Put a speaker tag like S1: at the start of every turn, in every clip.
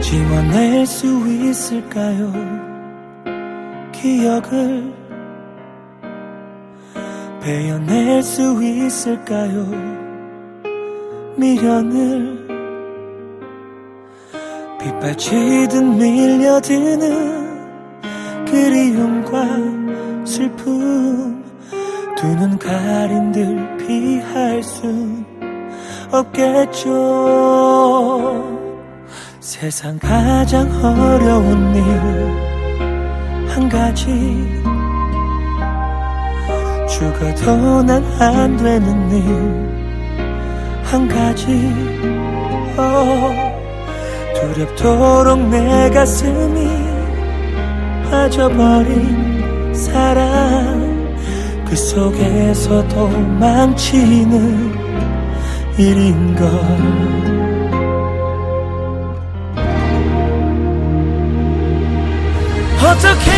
S1: 지워낼 수 있을까요? 기억을 베어낼 수 있을까요? 미련을 빗발치듯 밀려드는 그리움과 슬픔 두 눈 가린 듯 피할 순 없겠죠 세상 가장 어려운 일 한 가지. 죽어도 난 안 되는 일 한 가지. 어, 두렵도록 내 가슴이 빠져버린 사랑. 그 속에서도 망치는 일인걸 어떻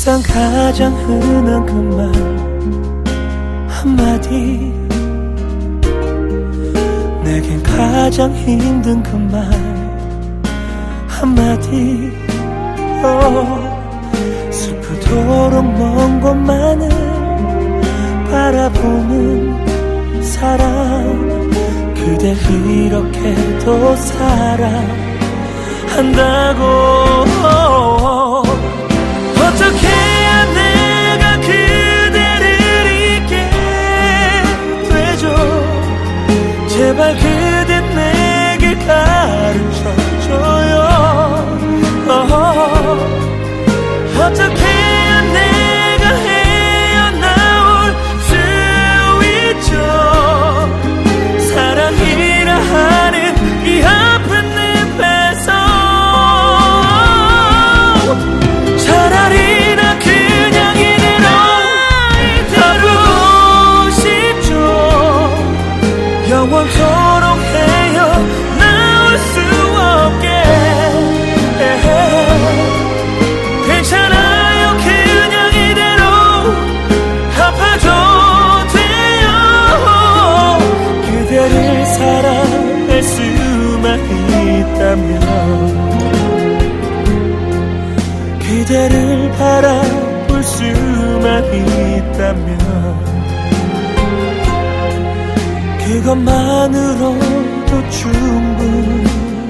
S1: 세상 가장 흔한 그 말 한마디. 내겐 가장 힘든 그 말 한마디. 어, 슬프도록 먼 곳만을 바라보는 사람. 그댈 이렇게도 사랑한다고 하나 있다면 그대를 바라볼 수만 있다면 그것만으로도 충분하니까.